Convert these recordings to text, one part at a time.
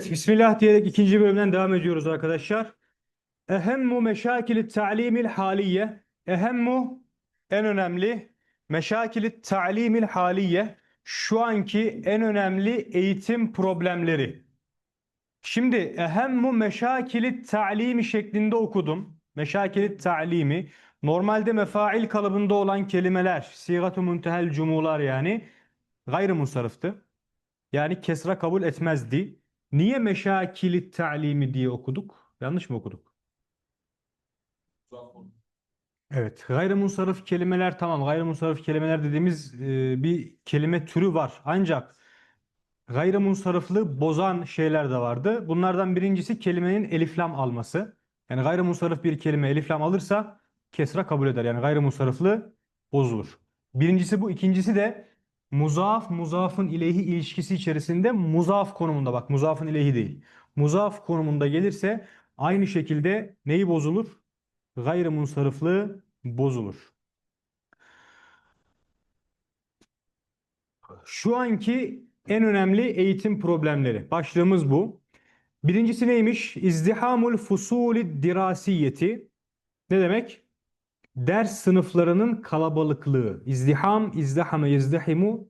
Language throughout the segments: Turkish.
Evet, Bismillah diyerek ikinci bölümden devam ediyoruz arkadaşlar. Ehemmu meşakili ta'limil haliye. Ehemmu en önemli meşakili ta'limil haliye. Şu anki en önemli eğitim problemleri. Şimdi ehemmu meşakili ta'limi şeklinde okudum. Meşakili ta'limi. Normalde mefail kalıbında olan kelimeler, sigatu muntehel cumular yani gayrimusarıftı. Yani kesra kabul etmezdi. Niye meşakili ta'limi diye okuduk? Yanlış mı okuduk? Evet, gayrimunsarif kelimeler tamam. Gayrimunsarif kelimeler dediğimiz e, bir kelime türü var. Ancak gayrimunsariflığı bozan şeyler de vardı. Bunlardan birincisi kelimenin eliflam alması. Yani gayrimunsarif bir kelime eliflam alırsa kesra kabul eder. Yani gayrimunsariflığı bozulur. Birincisi bu. İkincisi de muzaf muzafın ileyhi ilişkisi içerisinde muzaf konumunda bak muzafın ileyhi değil. Muzaf konumunda gelirse aynı şekilde neyi bozulur? Gayrimunsariflığı bozulur. Şu anki en önemli eğitim problemleri. Başlığımız bu. Birincisi neymiş? İzdihamul fusuli dirasiyeti. Ne demek? Ders sınıflarının kalabalıklığı. İzdiham, izdihame, izdihimu.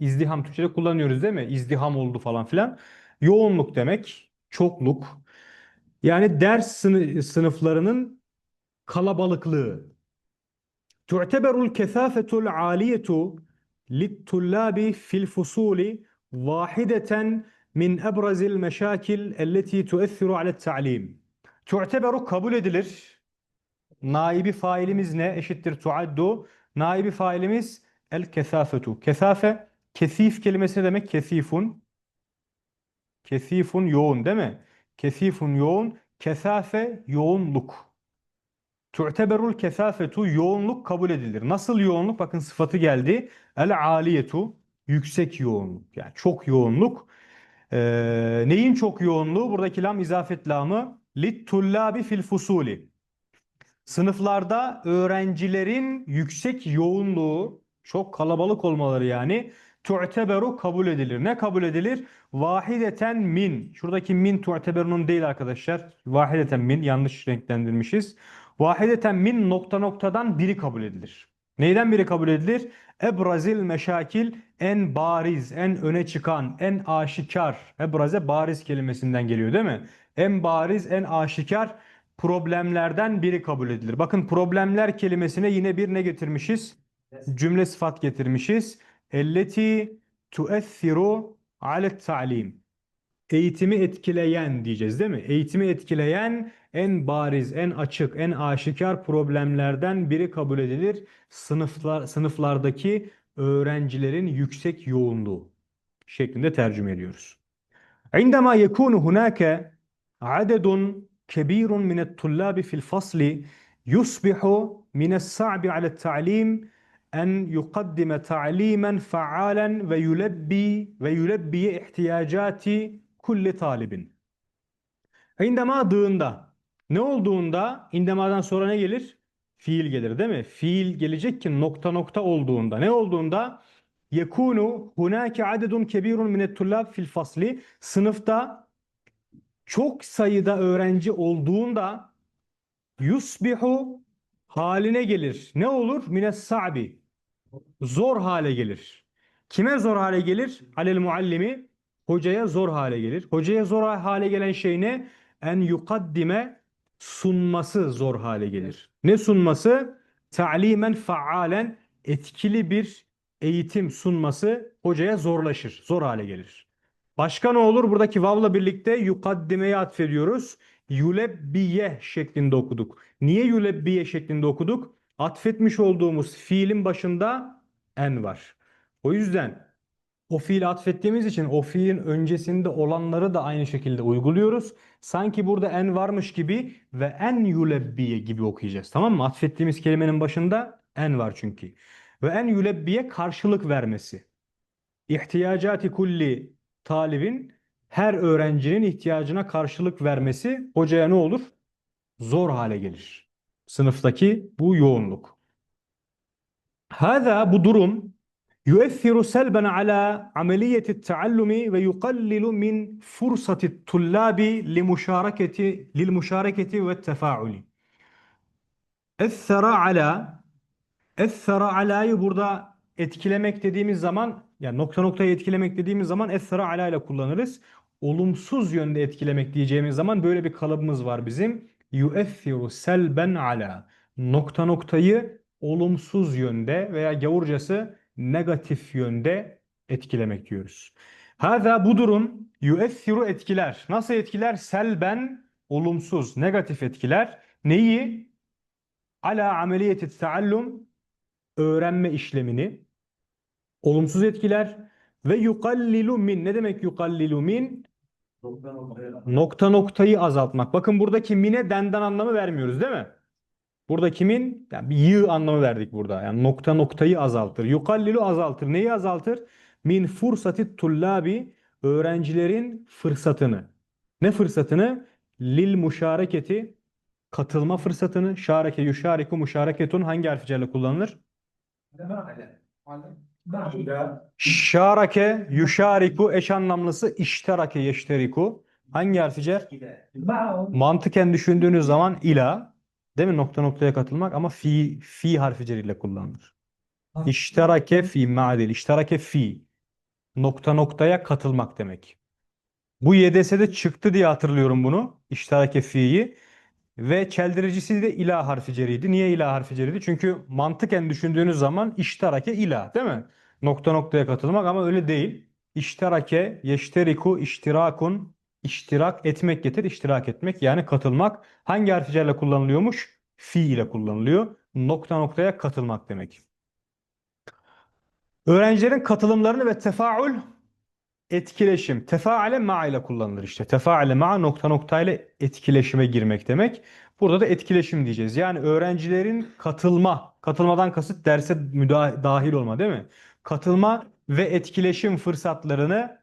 İzdiham Türkçe'de kullanıyoruz değil mi? İzdiham oldu falan filan. Yoğunluk demek. Çokluk. Yani ders sını- sınıflarının kalabalıklığı. تعتبر الكثافة العالية للطلاب في الفصول واحدة من أبرز المشاكل التي تؤثر على التعليم. تعتبر kabul edilir. Naibi failimiz ne? Eşittir tuaddu. Naibi failimiz el kesafetu. Kesafe, kesif kelimesi ne demek? Kesifun. Kesifun yoğun değil mi? Kesifun yoğun. Kesafe yoğunluk. Tu'teberul kesafetu yoğunluk kabul edilir. Nasıl yoğunluk? Bakın sıfatı geldi. El aliyetu yüksek yoğunluk. Yani çok yoğunluk. Ee, neyin çok yoğunluğu? Buradaki lam izafet lamı. Lit tullabi fil fusuli. Sınıflarda öğrencilerin yüksek yoğunluğu, çok kalabalık olmaları yani tu'teberu kabul edilir. Ne kabul edilir? Vahideten min. Şuradaki min tu'teberunun değil arkadaşlar. Vahideten min yanlış renklendirmişiz. Vahideten min nokta noktadan biri kabul edilir. Neyden biri kabul edilir? Ebrazil meşakil en bariz, en öne çıkan, en aşikar. Ebraze bariz kelimesinden geliyor değil mi? En bariz, en aşikar problemlerden biri kabul edilir. Bakın problemler kelimesine yine bir ne getirmişiz? Cümle sıfat getirmişiz. Elleti tuessiru alet ta'lim. Eğitimi etkileyen diyeceğiz değil mi? Eğitimi etkileyen en bariz, en açık, en aşikar problemlerden biri kabul edilir. Sınıflar, sınıflardaki öğrencilerin yüksek yoğunluğu şeklinde tercüme ediyoruz. عندما يكون هناك عدد kebirun minet tullabi fil fasli yusbihu mine's sa'bi ale't ta'lim en yuqaddime ta'limen faalen ve yulebbi ve yulebbi ihtiyacati kulli talibin. İndema dığında. Ne olduğunda indemadan sonra ne gelir? Fiil gelir değil mi? Fiil gelecek ki nokta nokta olduğunda. Ne olduğunda? Yekunu hunaki adedun kebirun minet tullab fil fasli. Sınıfta çok sayıda öğrenci olduğunda yusbihu haline gelir. Ne olur? Mines sa'bi. Zor hale gelir. Kime zor hale gelir? Alel muallimi. Hocaya zor hale gelir. Hocaya zor hale gelen şey ne? En yukaddime sunması zor hale gelir. Ne sunması? Ta'limen faalen etkili bir eğitim sunması hocaya zorlaşır. Zor hale gelir. Başka ne olur? Buradaki vavla birlikte yukaddimeye atfediyoruz. Yulebbiye şeklinde okuduk. Niye yulebbiye şeklinde okuduk? Atfetmiş olduğumuz fiilin başında en var. O yüzden o fiili atfettiğimiz için o fiilin öncesinde olanları da aynı şekilde uyguluyoruz. Sanki burada en varmış gibi ve en yulebbiye gibi okuyacağız. Tamam mı? Atfettiğimiz kelimenin başında en var çünkü. Ve en yulebbiye karşılık vermesi. İhtiyacati kulli talibin her öğrencinin ihtiyacına karşılık vermesi hocaya ne olur? Zor hale gelir. Sınıftaki bu yoğunluk. Hada bu durum yu'effiru selben ala ameliyeti taallumi ve yuqallilu min fursati tullabi li muşareketi ve tefauli. Essera ala Essera ala'yı burada etkilemek dediğimiz zaman yani nokta noktayı etkilemek dediğimiz zaman essara ala ile kullanırız. Olumsuz yönde etkilemek diyeceğimiz zaman böyle bir kalıbımız var bizim. Yu'ethiru selben ala. Nokta noktayı olumsuz yönde veya gavurcası negatif yönde etkilemek diyoruz. Hâzâ bu durum yu'ethiru etkiler. Nasıl etkiler? Selben olumsuz, negatif etkiler. Neyi? Ala ameliyeti taallum öğrenme işlemini olumsuz etkiler ve yukallilu min ne demek yukallilu min nokta noktayı azaltmak. Bakın buradaki mine denden anlamı vermiyoruz değil mi? Burada kimin? Yani bir yığ anlamı verdik burada. Yani nokta noktayı azaltır. Yukallilu azaltır. Neyi azaltır? Min fursati tullabi öğrencilerin fırsatını. Ne fırsatını? Lil müşareketi katılma fırsatını. Şareke yuşariku müşareketun hangi harflerle kullanılır? Şarake, yuşariku eş anlamlısı işterake, yeşteriku. Hangi harfi cer? Mantıken düşündüğünüz zaman ila, değil mi? Nokta noktaya katılmak ama fi, fi harfi cer ile kullanılır. İşterake fi ma'dil, işterake fi. Nokta noktaya katılmak demek. Bu YDS'de çıktı diye hatırlıyorum bunu. İşterake fi'yi. Ve çeldiricisi de ila harfi ceriydi. Niye ila harfi ceriydi? Çünkü mantıken düşündüğünüz zaman işterake ila değil mi? Nokta noktaya katılmak ama öyle değil. İşterake, yeşteriku, iştirakun, iştirak etmek getir, iştirak etmek yani katılmak. Hangi harfi cerle kullanılıyormuş? Fi ile kullanılıyor. Nokta noktaya katılmak demek. Öğrencilerin katılımlarını ve tefaül etkileşim. Tefaale ma ile kullanılır işte. Tefaale ma nokta nokta ile etkileşime girmek demek. Burada da etkileşim diyeceğiz. Yani öğrencilerin katılma, katılmadan kasıt derse müdahil dahil olma değil mi? Katılma ve etkileşim fırsatlarını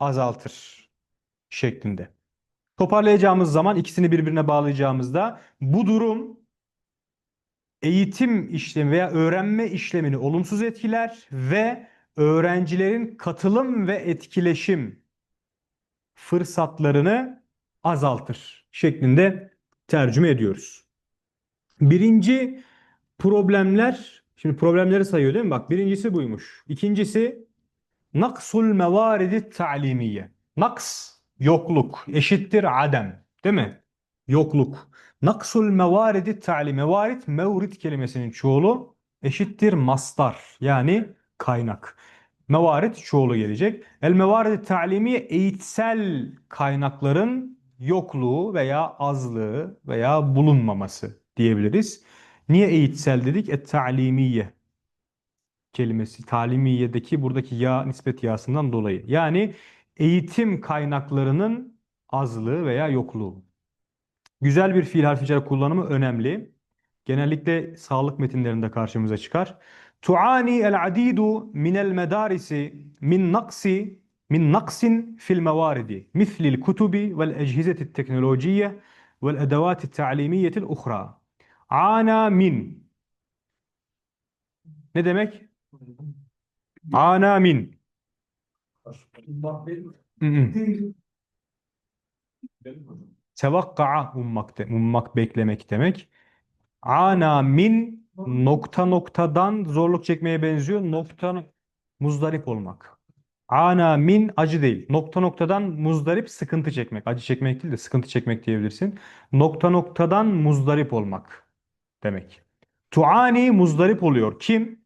azaltır şeklinde. Toparlayacağımız zaman ikisini birbirine bağlayacağımızda bu durum eğitim işlemi veya öğrenme işlemini olumsuz etkiler ve öğrencilerin katılım ve etkileşim fırsatlarını azaltır şeklinde tercüme ediyoruz. Birinci problemler, şimdi problemleri sayıyor değil mi? Bak birincisi buymuş. İkincisi naksul mevaridi ta'limiye. Naks yokluk eşittir adem değil mi? Yokluk. Naksul mevaridi ta'lim. Mevarit mevrid kelimesinin çoğulu eşittir mastar yani kaynak. Mevarit çoğulu gelecek. El mevarit ta'limiye eğitsel kaynakların yokluğu veya azlığı veya bulunmaması diyebiliriz. Niye eğitsel dedik? Et ta'limiye kelimesi talimiyedeki buradaki ya nispet yasından dolayı. Yani eğitim kaynaklarının azlığı veya yokluğu. Güzel bir fiil harfi kullanımı önemli. Genellikle sağlık metinlerinde karşımıza çıkar. Tuani el adidu min el medarisi min naksi min naksin fil mevaridi mislil kutubi vel echizeti teknolojiye vel edevati ta'limiyetil uhra. Ana min. Ne demek? Ana min. Hı hı. Tevakka'a ummak, de, ummak beklemek demek. Ana min nokta noktadan zorluk çekmeye benziyor. Nokta muzdarip olmak. Ana min acı değil. Nokta noktadan muzdarip sıkıntı çekmek. Acı çekmek değil de sıkıntı çekmek diyebilirsin. Nokta noktadan muzdarip olmak demek. Tuani muzdarip oluyor. Kim?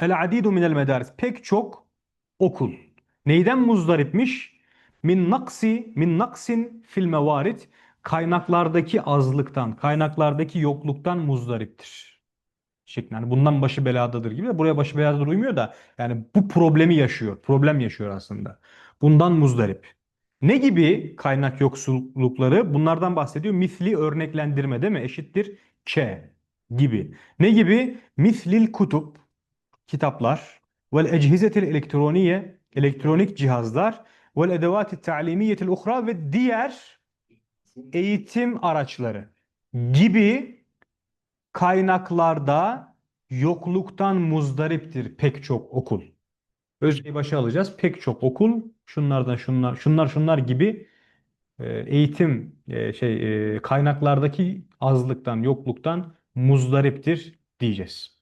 El adidu minel medaris. Pek çok okul. Neyden muzdaripmiş? Min naksi, min naksin fil mevarit. Kaynaklardaki azlıktan, kaynaklardaki yokluktan muzdariptir. Şeklinde. Yani bundan başı beladadır gibi de buraya başı beladadır uymuyor da yani bu problemi yaşıyor. Problem yaşıyor aslında. Bundan muzdarip. Ne gibi kaynak yoksullukları? Bunlardan bahsediyor. Misli örneklendirme değil mi? Eşittir Ç gibi. Ne gibi? Mislil kutup kitaplar vel ecihizetil elektroniye elektronik cihazlar vel edevati ta'limiyetil uhra ve diğer eğitim araçları gibi kaynaklarda yokluktan muzdariptir pek çok okul. Özgeyi başa alacağız. Pek çok okul şunlardan şunlar şunlar şunlar gibi e, eğitim e, şey e, kaynaklardaki azlıktan, yokluktan muzdariptir diyeceğiz.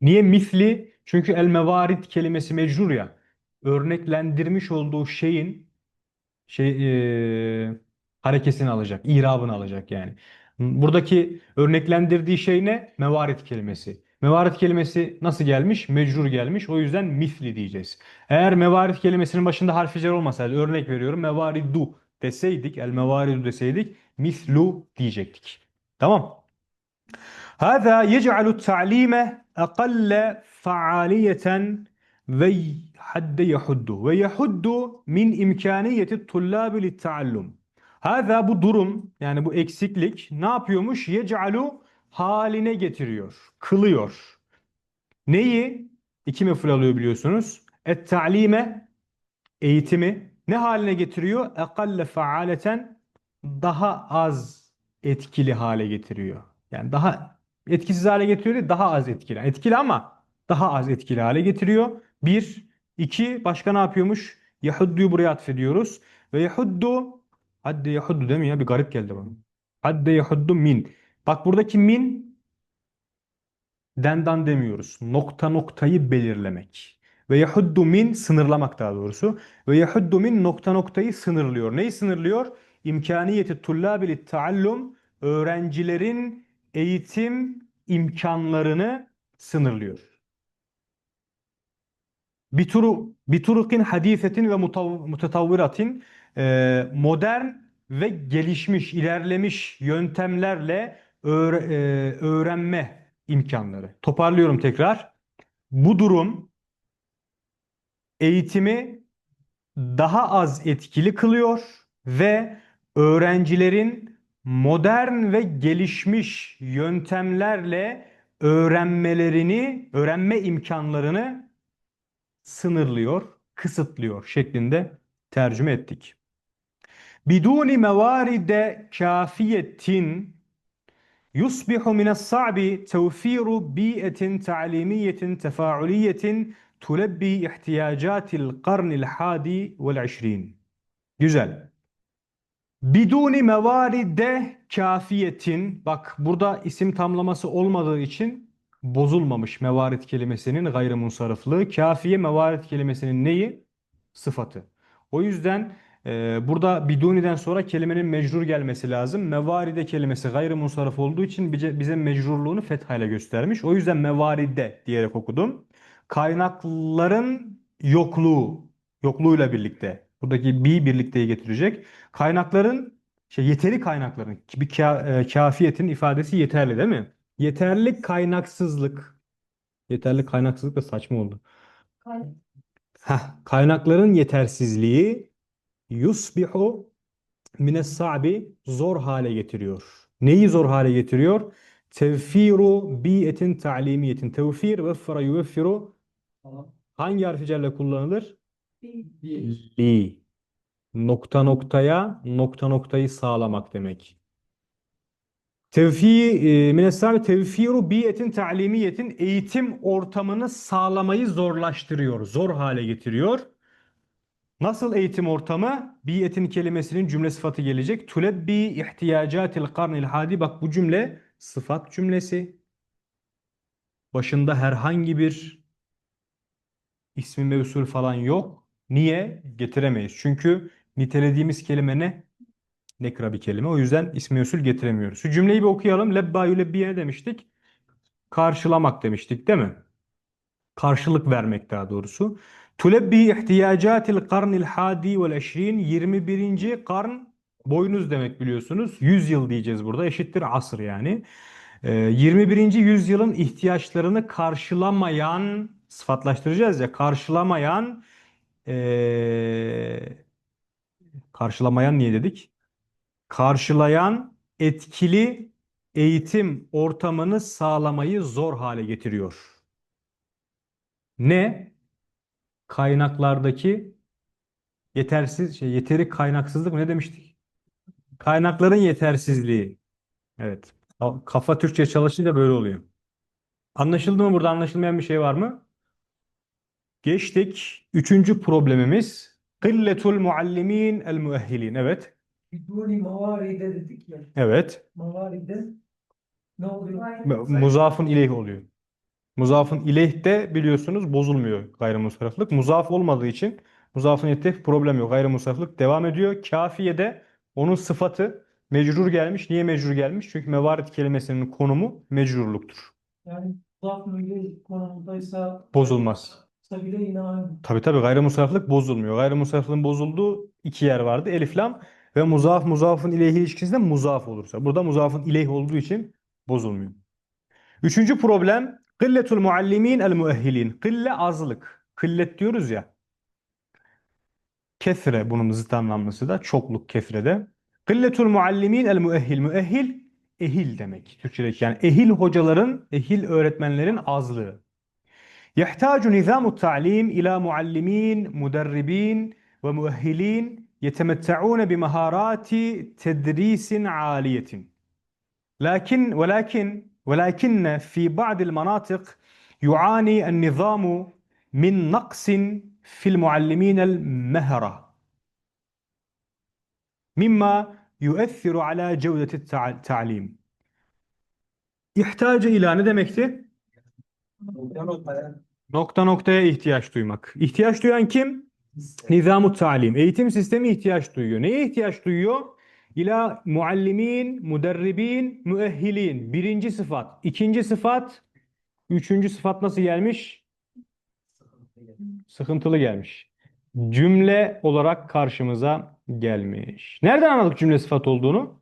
Niye misli? Çünkü el mevarit kelimesi mecrur ya. Örneklendirmiş olduğu şeyin şey e, harekesini alacak, irabını alacak yani. Buradaki örneklendirdiği şey ne? Mevaret kelimesi. Mevaret kelimesi nasıl gelmiş? Mecrur gelmiş. O yüzden misli diyeceğiz. Eğer mevaret kelimesinin başında harfi cer olmasaydı örnek veriyorum mevaridu deseydik, el mevaridu deseydik mislu diyecektik. Tamam. Hâzâ yec'alu ta'lime aqalle faaliyeten ve hadde yahuddu. Ve yahuddu min imkaniyeti tullâbi li ta'allum. Hâzâ bu durum yani bu eksiklik ne yapıyormuş? Yec'alu haline getiriyor, kılıyor. Neyi? İki meful alıyor biliyorsunuz. Et-ta'lime eğitimi ne haline getiriyor? Ekalle faaleten daha az etkili hale getiriyor. Yani daha etkisiz hale getiriyor değil, daha az etkili. Etkili ama daha az etkili hale getiriyor. Bir, iki başka ne yapıyormuş? Yahuddu'yu buraya atfediyoruz. Ve yahuddu hadde yahuddu değil mi ya? Bir garip geldi bana. Hadde yahuddu min. Bak buradaki min dendan demiyoruz. Nokta noktayı belirlemek. Ve yahuddu min sınırlamak daha doğrusu. Ve yahuddu min nokta noktayı sınırlıyor. Neyi sınırlıyor? İmkaniyeti tullabi taallum öğrencilerin eğitim imkanlarını sınırlıyor. Bituru biturukin hadisetin ve mutetavviratin e, modern ve gelişmiş, ilerlemiş yöntemlerle e, öğrenme imkanları. Toparlıyorum tekrar. Bu durum eğitimi daha az etkili kılıyor ve öğrencilerin modern ve gelişmiş yöntemlerle öğrenmelerini, öğrenme imkanlarını sınırlıyor, kısıtlıyor şeklinde tercüme ettik. Biduni mevaride kafiyetin yusbihu mine's sa'bi tevfiru bi'etin ta'limiyetin tefauliyetin tulebbi ihtiyacatil karnil hadi vel işrin. Güzel. Biduni mevaride kafiyetin bak burada isim tamlaması olmadığı için bozulmamış mevarit kelimesinin gayrimunsarıflığı. Kafiye mevarit kelimesinin neyi? Sıfatı. O yüzden burada biduni'den sonra kelimenin mecrur gelmesi lazım. Mevaride kelimesi gayrimunsarıf olduğu için bize, mecrurluğunu fethayla göstermiş. O yüzden mevaride diyerek okudum. Kaynakların yokluğu, yokluğuyla birlikte. Buradaki bi birlikteyi getirecek. Kaynakların, şey yeteri kaynakların, bir ka, e, kafiyetin ifadesi yeterli değil mi? Yeterli kaynaksızlık. Yeterli kaynaksızlık da saçma oldu. Heh, kaynakların yetersizliği yusbihu mines sa'bi zor hale getiriyor. Neyi zor hale getiriyor? Tevfiru bi'etin ta'limiyetin. Tevfir veffara yuveffiru hangi harfi celle kullanılır? Li. Nokta noktaya nokta noktayı sağlamak demek. Tevfi e, minesabi tevfiru biyetin ta'limiyetin eğitim ortamını sağlamayı zorlaştırıyor, zor hale getiriyor. Nasıl eğitim ortamı? Biyetin kelimesinin cümle sıfatı gelecek. Tulebbi ihtiyacatil karnil hadi. Bak bu cümle sıfat cümlesi. Başında herhangi bir ismi mevsul falan yok. Niye? Getiremeyiz. Çünkü nitelediğimiz kelime ne? Nekra bir kelime. O yüzden ismi mevsul getiremiyoruz. Şu cümleyi bir okuyalım. Lebba yulebbiye demiştik? Karşılamak demiştik değil mi? Karşılık vermek daha doğrusu. Tulebbi ihtiyacatil karnil hadi vel eşrin 21. karn boynuz demek biliyorsunuz. 100 yıl diyeceğiz burada. Eşittir asır yani. Ee, 21. yüzyılın ihtiyaçlarını karşılamayan sıfatlaştıracağız ya karşılamayan ee, karşılamayan niye dedik? Karşılayan etkili eğitim ortamını sağlamayı zor hale getiriyor. Ne? Kaynaklardaki yetersiz şey yeteri kaynaksızlık mı ne demiştik? Kaynakların yetersizliği. Evet. Kafa Türkçe çalışınca böyle oluyor. Anlaşıldı mı? Burada anlaşılmayan bir şey var mı? Geçtik. Üçüncü problemimiz. Kılletul muallimin el müehhilin. Evet. Biduni mavaride dedik ya. Evet. Mavaride ne oluyor? Muzafın ileyh oluyor. Muzafın ileyh de biliyorsunuz bozulmuyor gayrimusarraflık. Muzaf olmadığı için muzafın ileyhte problem yok. Gayrimusarraflık devam ediyor. Kafiye'de onun sıfatı mecrur gelmiş. Niye mecrur gelmiş? Çünkü mevarid kelimesinin konumu mecrurluktur. Yani zaf müyle konumundaysa Bozulmaz. bile yine aynı. Tabii tabii gayrimusarraflık bozulmuyor. Gayrimusarraflığın bozulduğu iki yer vardı. Elif lam ve muzaf muzafın ileyhi ilişkisinde muzaf olursa. Burada muzafın ileyh olduğu için bozulmuyor. Üçüncü problem Kılletul muallimin el müehhilin. Kılle azlık. Kıllet diyoruz ya. Kefre bunun zıt anlamlısı da çokluk kefrede. Kılletul muallimin el müehhil. Müehhil ehil demek Türkçedeki yani ehil hocaların, ehil öğretmenlerin azlığı. Yahtacu nizamu ta'lim ila muallimin, muderribin ve müehhilin yetemetta'une bi maharati tedrisin aliyetin. Lakin ve lakin ولكن في بعض المناطق يعاني النظام من نقص في المعلمين المهرة مما يؤثر على جودة التع- التعليم يحتاج إلى ne demekti? Nokta noktaya ihtiyaç duymak. İhtiyaç duyan kim? Nizamut talim. Eğitim sistemi ihtiyaç duyuyor. Neye ihtiyaç duyuyor? İla muallimin, muderribin, müehhilin. Birinci sıfat. İkinci sıfat. Üçüncü sıfat nasıl gelmiş? Sıkıntılı gelmiş. Cümle olarak karşımıza gelmiş. Nereden anladık cümle sıfat olduğunu?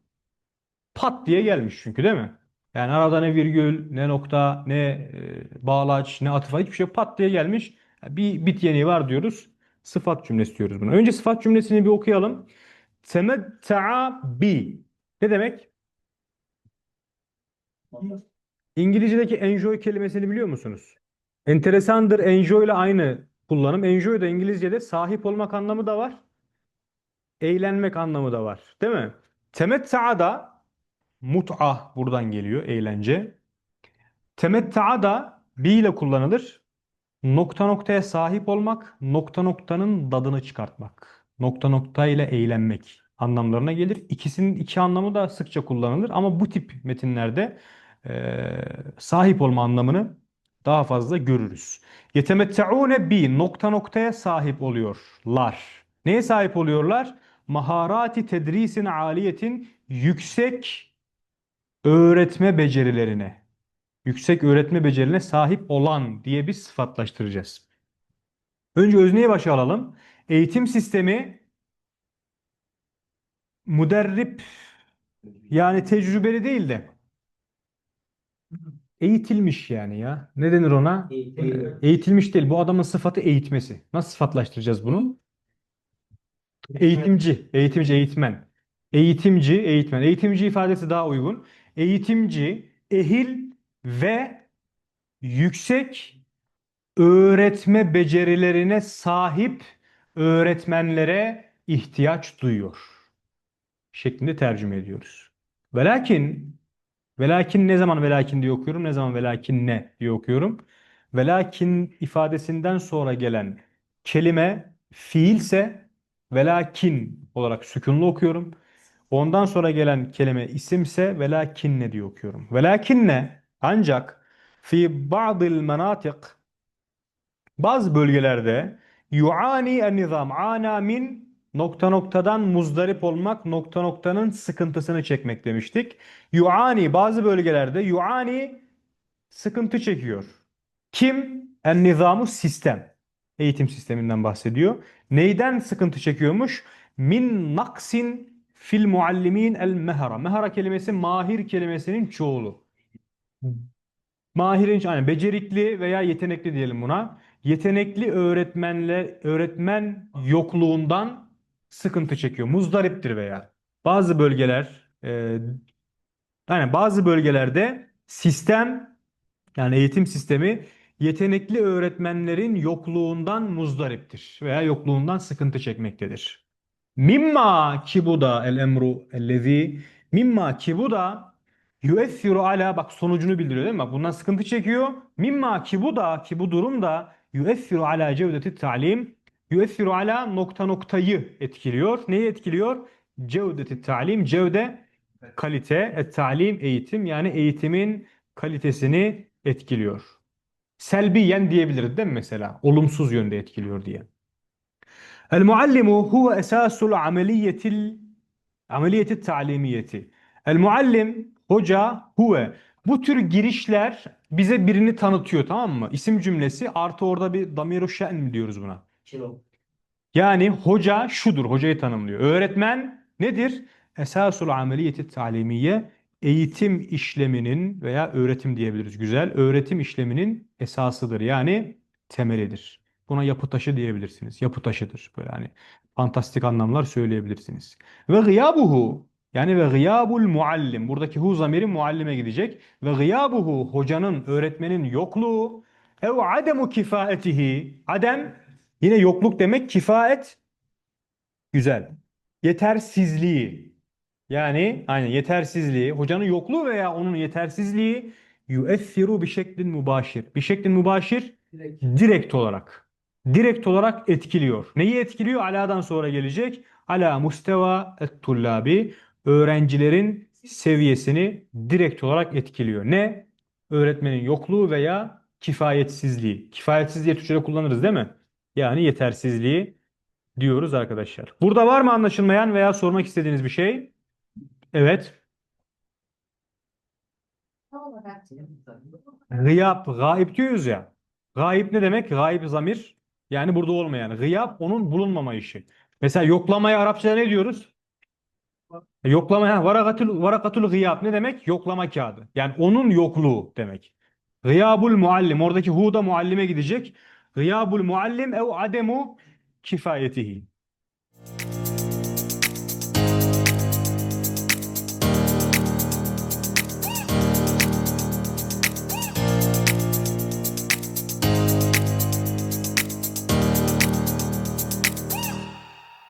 Pat diye gelmiş çünkü değil mi? Yani arada ne virgül, ne nokta, ne e, bağlaç, ne atıf hiçbir şey pat diye gelmiş. Bir bit yeniği var diyoruz. Sıfat cümlesi diyoruz buna. Önce sıfat cümlesini bir okuyalım. Temetta'a bi. Ne demek? İngilizce'deki enjoy kelimesini biliyor musunuz? Enteresandır. Enjoy ile aynı kullanım. Enjoy da İngilizce'de sahip olmak anlamı da var. Eğlenmek anlamı da var. Değil mi? Temetta'a da Mut'a buradan geliyor eğlence. Temetta'a da bi ile kullanılır. Nokta noktaya sahip olmak, nokta noktanın dadını çıkartmak. Nokta nokta ile eğlenmek anlamlarına gelir. İkisinin iki anlamı da sıkça kullanılır ama bu tip metinlerde eee, sahip olma anlamını daha fazla görürüz. Yetemetteûne bi nokta noktaya sahip oluyorlar. Neye sahip oluyorlar? Maharati tedrisin aliyetin yüksek öğretme becerilerine, yüksek öğretme becerilerine sahip olan diye bir sıfatlaştıracağız. Önce özneye başa alalım. Eğitim sistemi müderrip yani tecrübeli değil de eğitilmiş yani ya. Ne denir ona? Eğitilmiş değil. Bu adamın sıfatı eğitmesi. Nasıl sıfatlaştıracağız bunu? Eğitimci, eğitimci, eğitmen. Eğitimci, eğitmen. Eğitimci ifadesi daha uygun. Eğitimci, ehil ve yüksek öğretme becerilerine sahip öğretmenlere ihtiyaç duyuyor. Şeklinde tercüme ediyoruz. Velakin, velakin ne zaman velakin diye okuyorum, ne zaman velakin ne diye okuyorum. Velakin ifadesinden sonra gelen kelime fiilse velakin olarak sükunlu okuyorum. Ondan sonra gelen kelime isimse velakinne diye okuyorum. Velakinne ancak fi ba'dil menatik bazı bölgelerde yuani en nizam ana min nokta noktadan muzdarip olmak nokta noktanın sıkıntısını çekmek demiştik. Yuani bazı bölgelerde yuani sıkıntı çekiyor. Kim? En nizamu sistem. Eğitim sisteminden bahsediyor. Neyden sıkıntı çekiyormuş? Min naksin fil muallimin el mehara. Mehara kelimesi mahir kelimesinin çoğulu. Mahirin, yani becerikli veya yetenekli diyelim buna. Yetenekli öğretmenle öğretmen yokluğundan sıkıntı çekiyor. Muzdariptir veya. Bazı bölgeler e, yani bazı bölgelerde sistem yani eğitim sistemi yetenekli öğretmenlerin yokluğundan muzdariptir veya yokluğundan sıkıntı çekmektedir. Mimma ki bu da el emru ellezi mimma ki bu da Yüessiru ala bak sonucunu bildiriyor değil mi? Bak bundan sıkıntı çekiyor. Mimma ki bu da ki bu durum da yüessiru ala cevdeti talim. Yüessiru ala nokta noktayı etkiliyor. Neyi etkiliyor? Cevdeti talim. Cevde kalite. Et talim eğitim. Yani eğitimin kalitesini etkiliyor. Selbiyen diyebiliriz değil mi mesela? Olumsuz yönde etkiliyor diye. El muallimu huve esasul ameliyetil ameliyeti talimiyeti. El muallim hoca huve. Bu tür girişler bize birini tanıtıyor tamam mı? İsim cümlesi artı orada bir damir-i şen mi diyoruz buna? Yani hoca şudur, hocayı tanımlıyor. Öğretmen nedir? Esasul ameliyeti talimiye eğitim işleminin veya öğretim diyebiliriz güzel. Öğretim işleminin esasıdır. Yani temelidir. Buna yapı taşı diyebilirsiniz. Yapı taşıdır. Böyle hani fantastik anlamlar söyleyebilirsiniz. Ve gıyabuhu yani ve gıyabul muallim. Buradaki hu zamiri muallime gidecek. Ve gıyabuhu hocanın, öğretmenin yokluğu ev ademu kifayetihi. Adem yine yokluk demek kifayet güzel. Yetersizliği. Yani aynen yetersizliği, hocanın yokluğu veya onun yetersizliği yüessiru bir şeklin mübaşir. Bir şeklin mübaşir Direkt. direkt olarak direkt olarak etkiliyor. Neyi etkiliyor? Ala'dan sonra gelecek. Ala musteva et-tullabi öğrencilerin seviyesini direkt olarak etkiliyor. Ne? Öğretmenin yokluğu veya kifayetsizliği. Kifayetsizliği Türkçe'de kullanırız değil mi? Yani yetersizliği diyoruz arkadaşlar. Burada var mı anlaşılmayan veya sormak istediğiniz bir şey? Evet. Gıyap, gaib diyoruz ya. Gaib ne demek? Gaib zamir. Yani burada olmayan. Gıyap onun bulunmama işi. Mesela yoklamaya Arapçada ne diyoruz? Yoklamaya varakatul, varakatul gıyab ne demek? Yoklama kağıdı. Yani onun yokluğu demek. Gıyabul muallim. Oradaki hu da muallime gidecek. Gıyabul muallim ev ademu kifayetihi.